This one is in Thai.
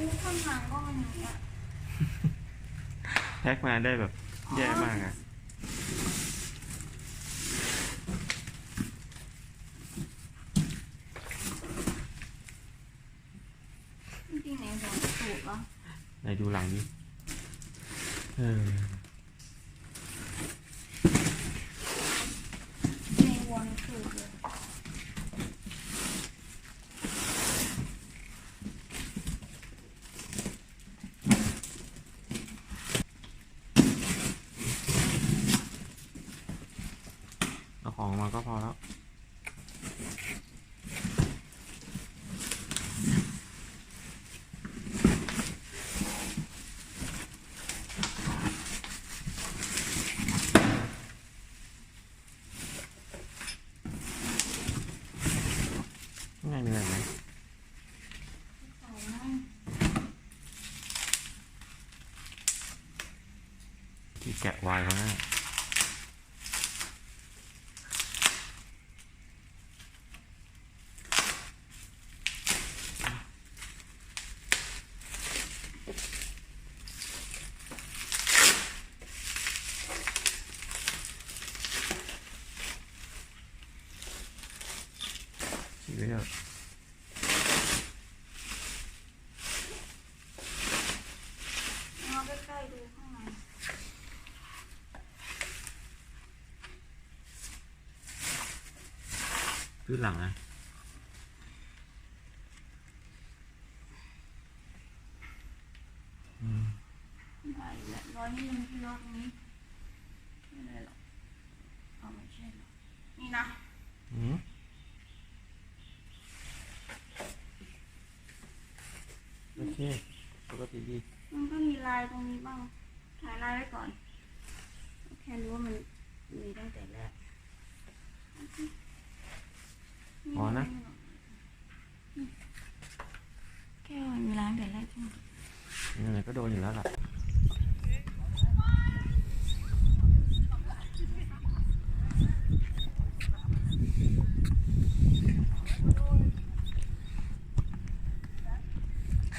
มันหนังก็มันอย่างเงี้ยแพ็คมาได้แบบแย่มากอะ จริงๆในหัวสูบเหรอไหนดูหลังนี้เออ ในหัวในสูบเลย เอา ของมาก็พอแล้ว ง่ายมีอะไรไหมที่แกะวายเขาง่ เถอะเอาใกล้ๆดูข้างในพื้นหลังนะอืม ได้แหละร้อยนิดนึงที่รอบนี้ไม่ได้หรอกเอาไม่ใช่หรอกนี่นะ อืม โอเคปกติดี มันก็มีลายตรงนี้บ้าง ถ่ายลายไว้ก่อน แค่รู้ว่ามันมีตั้งแต่แรกอ๋อนะ แค่ว่ามันมีลายตั้งแต่แรกใช่ไหม ยังไงก็โดนอยู่แล้วล่ะ